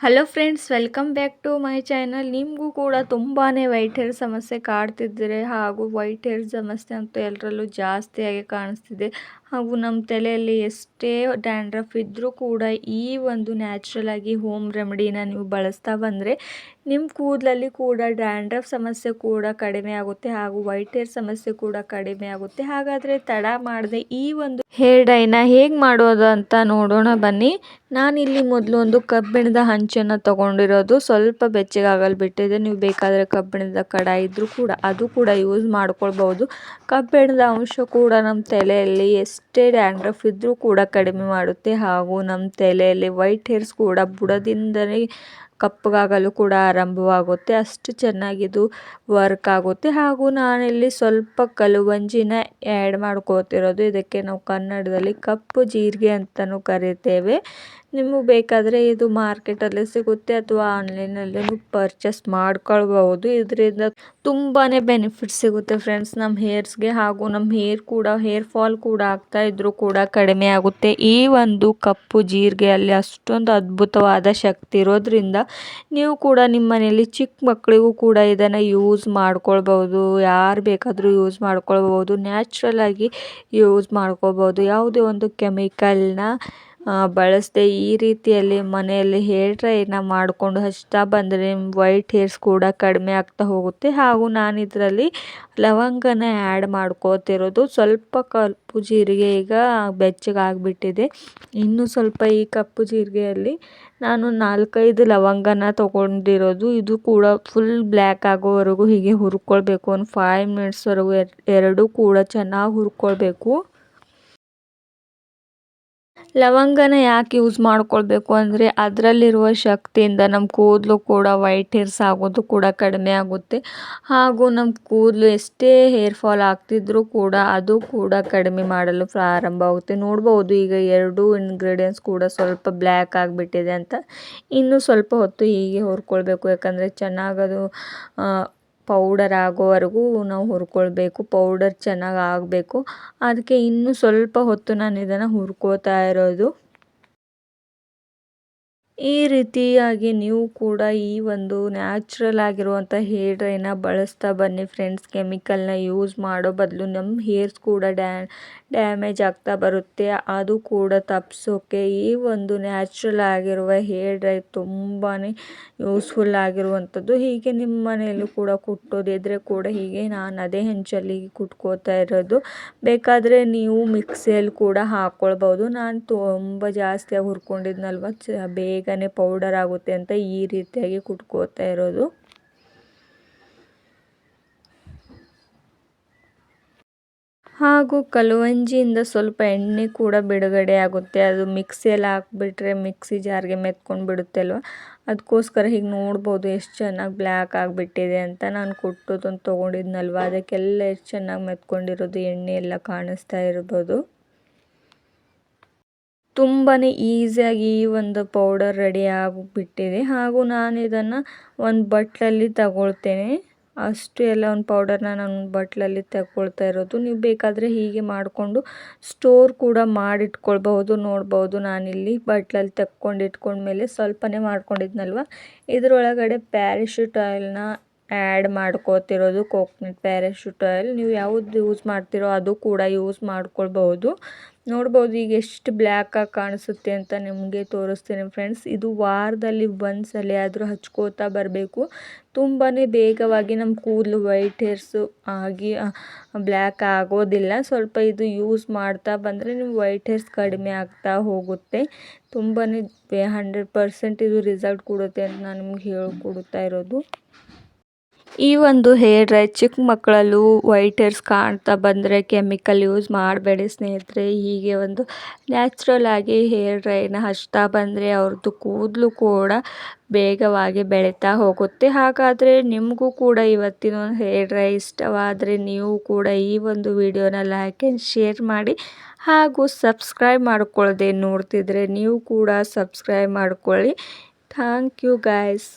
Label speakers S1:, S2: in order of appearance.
S1: Hello friends welcome back to my channel ನಿಮಗೂ ಕೂಡ ತುಂಬಾ ವೈಟ್ ಹೇರ್ ಸಮಸ್ಯೆ ಕಾಡ್ತಿದ್ದರೆ ಹಾಗೂ ವೈಟ್ ಹೇರ್ ಸಮಸ್ಯೆ ಅಂತೂ ಎಲ್ಲರಲ್ಲೂ ಜಾಸ್ತಿಯಾಗಿ ಕಾಣಿಸ್ತಿದೆ. ಹಾಗೂ ನಮ್ಮ ತಲೆಯಲ್ಲಿ ಎಷ್ಟೇ ಡ್ಯಾಂಡ್ರಫ್ ಇದ್ದರೂ ಕೂಡ ಈ ಒಂದು ನ್ಯಾಚುರಲ್ ಆಗಿ ಹೋಮ್ ರೆಮಿಡಿನ ನೀವು ಬಳಸ್ತಾ ಬಂದರೆ ನಿಮ್ಮ ಕೂದಲಲ್ಲಿ ಕೂಡ ಡ್ಯಾಂಡ್ರಫ್ ಸಮಸ್ಯೆ ಕೂಡ ಕಡಿಮೆ ಆಗುತ್ತೆ ಹಾಗೂ ವೈಟ್ ಹೇರ್ ಸಮಸ್ಯೆ ಕೂಡ ಕಡಿಮೆ ಆಗುತ್ತೆ. ಹಾಗಾದರೆ ತಡ ಮಾಡದೆ ಈ ಒಂದು ಹೇರ್ ಡೈನ ಹೇಗೆ ಮಾಡೋದು ಅಂತ ನೋಡೋಣ ಬನ್ನಿ. ನಾನಿಲ್ಲಿ ಮೊದಲು ಒಂದು ಕಬ್ಬಿಣದ ಹಂಚನ್ನು ತಗೊಂಡಿರೋದು. ಸ್ವಲ್ಪ ಬೆಚ್ಚಗಾಗಲು ಬಿಟ್ಟಿದೆ. ನೀವು ಬೇಕಾದರೆ ಕಬ್ಬಿಣದ ಕಡ ಇದ್ದರೂ ಕೂಡ ಅದು ಕೂಡ ಯೂಸ್ ಮಾಡ್ಕೊಳ್ಬೋದು ಕಬ್ಬಿಣದ ಅಂಶ ಕೂಡ ನಮ್ಮ ತಲೆಯಲ್ಲಿ ಎಷ್ಟೇ ಡ್ಯಾಂಡ್ರಫ್ ಇದ್ದರೂ ಕೂಡ ಕಡಿಮೆ ಮಾಡುತ್ತೆ. ಹಾಗೂ ನಮ್ಮ ತಲೆಯಲ್ಲಿ ವೈಟ್ ಹೇರ್ಸ್ ಕೂಡ ಬುಡದಿಂದಲೇ ಕಪ್ಪಗಾಗಲು ಕೂಡ ಆರಂಭವಾಗುತ್ತೆ. ಅಷ್ಟು ಚೆನ್ನಾಗಿದು ವರ್ಕ್ ಆಗುತ್ತೆ. ಹಾಗೂ ನಾನಿಲ್ಲಿ ಸ್ವಲ್ಪ ಕಲುವಂಜಿನ ಆ್ಯಡ್ ಮಾಡ್ಕೋತಿರೋದು. ಇದಕ್ಕೆ ನಾವು ಕನ್ನಡದಲ್ಲಿ ಕಪ್ಪು ಜೀರಿಗೆ ಅಂತಲೂ ಕರಿತೇವೆ. ನಿಮಗೆ ಬೇಕಾದರೆ ಇದು ಮಾರ್ಕೆಟಲ್ಲಿ ಸಿಗುತ್ತೆ ಅಥವಾ ಆನ್ಲೈನಲ್ಲೂ ಪರ್ಚೇಸ್ ಮಾಡ್ಕೊಳ್ಬಹುದು. ಇದರಿಂದ ತುಂಬಾ ಬೆನಿಫಿಟ್ ಸಿಗುತ್ತೆ ಫ್ರೆಂಡ್ಸ್ ನಮ್ಮ ಹೇರ್ಸ್ಗೆ ಹಾಗೂ ನಮ್ಮ ಹೇರ್ ಕೂಡ, ಹೇರ್ ಫಾಲ್ ಕೂಡ ಆಗ್ತಾ ಇದ್ರೂ ಕೂಡ ಕಡಿಮೆ ಆಗುತ್ತೆ. ಈ ಒಂದು ಕಪ್ಪು ಜೀರಿಗೆಯಲ್ಲಿ ಅಷ್ಟೊಂದು ಅದ್ಭುತವಾದ ಶಕ್ತಿ ಇರೋದ್ರಿಂದ ನೀವು ಕೂಡ ನಿಮ್ಮ ಮನೆಯಲ್ಲಿ ಚಿಕ್ಕ ಮಕ್ಕಳಿಗೂ ಕೂಡ ಇದನ್ನು ಯೂಸ್ ಮಾಡ್ಕೊಳ್ಬೋದು ಯಾರು ಬೇಕಾದರೂ ಯೂಸ್ ಮಾಡ್ಕೊಳ್ಬೋದು ನ್ಯಾಚುರಲ್ ಆಗಿ ಯೂಸ್ ಮಾಡ್ಕೋಬೋದು ಯಾವುದೇ ಒಂದು ಕೆಮಿಕಲ್ನ ಬಳಸದೆ ಈ ರೀತಿಯಲ್ಲಿ ಮನೆಯಲ್ಲಿ ಹೇರ್ ಡ್ರೈನ ಮಾಡಿಕೊಂಡು ಹಚ್ತಾ ಬಂದರೆ ವೈಟ್ ಹೇರ್ಸ್ ಕೂಡ ಕಡಿಮೆ ಆಗ್ತಾ ಹೋಗುತ್ತೆ. ಹಾಗೂ ನಾನು ಇದರಲ್ಲಿ ಲವಂಗನ ಆ್ಯಡ್ ಮಾಡ್ಕೋತಿರೋದು ಸ್ವಲ್ಪ ಕಪ್ಪು ಜೀರಿಗೆ ಈಗ ಬೆಚ್ಚಗಾಗ್ಬಿಟ್ಟಿದೆ. ಇನ್ನೂ ಸ್ವಲ್ಪ ಈ ಕಪ್ಪು ಜೀರಿಗೆಯಲ್ಲಿ ನಾನು ನಾಲ್ಕೈದು ಲವಂಗನ ತೊಗೊಂಡಿರೋದು. ಇದು ಕೂಡ ಫುಲ್ ಬ್ಲ್ಯಾಕ್ ಆಗೋವರೆಗೂ ಹೀಗೆ ಹುರ್ಕೊಳ್ಬೇಕು. ಒಂದು ಫೈವ್ ಮಿನಿಟ್ಸ್ವರೆಗೂ ಎರಡೂ ಕೂಡ ಚೆನ್ನಾಗಿ ಹುರ್ಕೊಳ್ಬೇಕು. ಲವಂಗನ ಯಾಕೆ ಯೂಸ್ ಮಾಡ್ಕೊಳ್ಬೇಕು ಅಂದರೆ ಅದರಲ್ಲಿರುವ ಶಕ್ತಿಯಿಂದ ನಮ್ಮ ಕೂದಲು ಕೂಡ ವೈಟ್ ಹೇರ್ಸ್ ಆಗೋದು ಕೂಡ ಕಡಿಮೆ ಆಗುತ್ತೆ. ಹಾಗೂ ನಮ್ಮ ಕೂದಲು ಎಷ್ಟೇ ಹೇರ್ ಫಾಲ್ ಆಗ್ತಿದ್ರೂ ಕೂಡ ಅದು ಕೂಡ ಕಡಿಮೆ ಮಾಡಲು ಪ್ರಾರಂಭವಾಗುತ್ತೆ ನೋಡ್ಬೋದು ಈಗ ಎರಡೂ ಇಂಗ್ರೀಡಿಯೆಂಟ್ಸ್ ಕೂಡ ಸ್ವಲ್ಪ ಬ್ಲ್ಯಾಕ್ ಆಗಿಬಿಟ್ಟಿದೆ ಅಂತ. ಇನ್ನೂ ಸ್ವಲ್ಪ ಹೊತ್ತು ಹೀಗೆ ಹುರ್ಕೊಳ್ಬೇಕು. ಯಾಕಂದರೆ ಚೆನ್ನಾಗದು ಪೌಡರ್ ಆಗೋವರೆಗೂ ನಾವು ಹುರ್ಕೊಳ್ಬೇಕು ಪೌಡರ್ ಚೆನ್ನಾಗಿ ಆಗಬೇಕು. ಅದಕ್ಕೆ ಇನ್ನೂ ಸ್ವಲ್ಪ ಹೊತ್ತು ನಾನು ಇದನ್ನು ಹುರ್ಕೊಳ್ತಾ ಇರೋದು. ಈ ರೀತಿಯಾಗಿ ನೀವು ಕೂಡ ಈ ಒಂದು ನ್ಯಾಚುರಲ್ ಆಗಿರುವಂಥ ಹೇರ್ ಡ್ರೈನ ಬಳಸ್ತಾ ಬನ್ನಿ ಫ್ರೆಂಡ್ಸ್. ಕೆಮಿಕಲ್ನ ಯೂಸ್ ಮಾಡೋ ಬದಲು ನಮ್ಮ ಹೇರ್ಸ್ ಕೂಡ ಡ್ಯಾ, ಡ್ಯಾಮೇಜ್ ಆಗ್ತಾ ಬರುತ್ತೆ. ಅದು ಕೂಡ ತಪ್ಪಿಸೋಕೆ ಈ ಒಂದು ನ್ಯಾಚುರಲ್ ಆಗಿರುವ ಹೇರ್ ಡ್ರೈ ತುಂಬಾ ಯೂಸ್ಫುಲ್ ಆಗಿರುವಂಥದ್ದು ಹೀಗೆ ನಿಮ್ಮ ಮನೆಯಲ್ಲೂ ಕೂಡ ಕುಟ್ಟೋದಿದ್ರೆ ಕೂಡ ಹೀಗೆ ನಾನು ಅದೇ ಹೆಂಚಲ್ಲಿ ಕುಟ್ಕೋತಾ ಇರೋದು. ಬೇಕಾದರೆ ನೀವು ಮಿಕ್ಸಿಯಲ್ಲಿ ಕೂಡ ಹಾಕ್ಕೊಳ್ಬೋದು ನಾನು ತುಂಬ ಜಾಸ್ತಿಯಾಗಿ ಹುರ್ಕೊಂಡಿದ್ನಲ್ವ? ಚ ಬೇಗನೆ ಪೌಡರ್ ಆಗುತ್ತೆ ಅಂತ ಈ ರೀತಿಯಾಗಿ ಕುಟ್ಕೋತಾ ಇರೋದು. ಹಾಗೂ ಕಲುವಂಜಿಯಿಂದ ಸ್ವಲ್ಪ ಎಣ್ಣೆ ಕೂಡ ಬಿಡುಗಡೆ ಆಗುತ್ತೆ. ಅದು ಮಿಕ್ಸಿಯಲ್ಲಿ ಹಾಕ್ಬಿಟ್ರೆ ಮಿಕ್ಸಿ ಜಾರ್ಗೆ ಮೆತ್ಕೊಂಡು ಬಿಡುತ್ತೆ ಅಲ್ವ? ಅದಕ್ಕೋಸ್ಕರ ಹೀಗೆ ನೋಡ್ಬೋದು ಎಷ್ಟು ಚೆನ್ನಾಗಿ ಬ್ಲ್ಯಾಕ್ ಆಗಿಬಿಟ್ಟಿದೆ ಅಂತ. ನಾನು ಕೊಟ್ಟೋದನ್ನು ತೊಗೊಂಡಿದ್ನಲ್ವ? ಅದಕ್ಕೆಲ್ಲ ಎಷ್ಟು ಚೆನ್ನಾಗಿ ಮೆತ್ಕೊಂಡಿರೋದು? ಎಣ್ಣೆ ಎಲ್ಲ ಕಾಣಿಸ್ತಾ ಇರ್ಬೋದು. ತುಂಬಾ ಈಸಿಯಾಗಿ ಈ ಒಂದು ಪೌಡರ್ ರೆಡಿ ಆಗಿಬಿಟ್ಟಿದೆ. ಹಾಗೂ ನಾನು ಇದನ್ನು ಒಂದು ಬಟ್ಲಲ್ಲಿ ತಗೊಳ್ತೇನೆ. ಅಷ್ಟು ಎಲ್ಲ ಒಂದು ಪೌಡರ್ನ ನಾನು ಬಟ್ಲಲ್ಲಿ ತಗೊಳ್ತಾ ಇರೋದು. ನೀವು ಬೇಕಾದರೆ ಹೀಗೆ ಮಾಡಿಕೊಂಡು ಸ್ಟೋರ್ ಕೂಡ ಮಾಡಿಟ್ಕೊಳ್ಬಹುದು ನೋಡ್ಬೋದು ನಾನಿಲ್ಲಿ. ಬಟ್ಲಲ್ಲಿ ತಕ್ಕೊಂಡು ಇಟ್ಕೊಂಡ್ಮೇಲೆ ಸ್ವಲ್ಪನೇ ಮಾಡ್ಕೊಂಡಿದ್ನಲ್ವ? ಇದರೊಳಗಡೆ ಪ್ಯಾರಿಶೂಟ್ ಆಯಿಲ್ನ ಆ್ಯಡ್ ಮಾಡ್ಕೋತಿರೋದು ಕೋಕ್ನಟ್ ಪ್ಯಾರಾಶೂಟ್ ಆಯಿಲ್ ನೀವು ಯಾವುದು ಯೂಸ್ ಮಾಡ್ತೀರೋ ಅದು ಕೂಡ ಯೂಸ್ ಮಾಡ್ಕೊಳ್ಬಹುದು. ನೋಡ್ಬೋದು ಈಗ ಎಷ್ಟು ಬ್ಲ್ಯಾಕಾಗಿ ಕಾಣಿಸುತ್ತೆ ಅಂತ ನಿಮಗೆ ತೋರಿಸ್ತೀನಿ ಫ್ರೆಂಡ್ಸ್ ಇದು ವಾರದಲ್ಲಿ ಒಂದು ಸಲ ಆದರೂ ಹಚ್ಕೋತಾ ಬರಬೇಕು. ತುಂಬಾ ಬೇಗವಾಗಿ ನಮ್ಮ ಕೂದಲು ವೈಟ್ ಹೇರ್ಸು ಆಗಿ ಬ್ಲ್ಯಾಕ್ ಆಗೋದಿಲ್ಲ. ಸ್ವಲ್ಪ ಇದು ಯೂಸ್ ಮಾಡ್ತಾ ಬಂದರೆ ನಿಮ್ಮ ವೈಟ್ ಹೇರ್ಸ್ ಕಡಿಮೆ ಆಗ್ತಾ ಹೋಗುತ್ತೆ. ತುಂಬಾ ಹಂಡ್ರೆಡ್ ಪರ್ಸೆಂಟ್ ಇದು ರಿಸಲ್ಟ್ ಕೊಡುತ್ತೆ ಅಂತ ನಾನು ನಿಮ್ಗೆ ಹೇಳಿಕೊಡ್ತಾ ಇರೋದು. ಈ ಒಂದು ಹೇರ್ ಡ್ರೈ ಚಿಕ್ಕ ಮಕ್ಕಳಲ್ಲೂ ವೈಟ್ ಹೇರ್ಸ್ ಕಾಣ್ತಾ ಬಂದರೆ ಕೆಮಿಕಲ್ ಯೂಸ್ ಮಾಡಬೇಡಿ ಸ್ನೇಹಿತರೆ. ಹೀಗೆ ಒಂದು ನ್ಯಾಚುರಲ್ ಆಗಿ ಹೇರ್ ಡ್ರೈನ ಹಚ್ತಾ ಬಂದರೆ ಅವ್ರದ್ದು ಕೂದಲು ಕೂಡ ಬೇಗವಾಗಿ ಬೆಳೀತಾ ಹೋಗುತ್ತೆ. ಹಾಗಾದರೆ ನಿಮಗೂ ಕೂಡ ಇವತ್ತಿನ ಒಂದು ಹೇರ್ ಡ್ರೈ ಇಷ್ಟವಾದರೆ ನೀವು ಕೂಡ ಈ ಒಂದು ವಿಡಿಯೋನ ಲೈಕ್ ಆ್ಯಂಡ್ ಶೇರ್ ಮಾಡಿ ಹಾಗೂ ಸಬ್ಸ್ಕ್ರೈಬ್ ಮಾಡ್ಕೊಳ್ಳದೆ ನೋಡ್ತಿದ್ರೆ ನೀವು ಕೂಡ ಸಬ್ಸ್ಕ್ರೈಬ್ ಮಾಡ್ಕೊಳ್ಳಿ. Thank you guys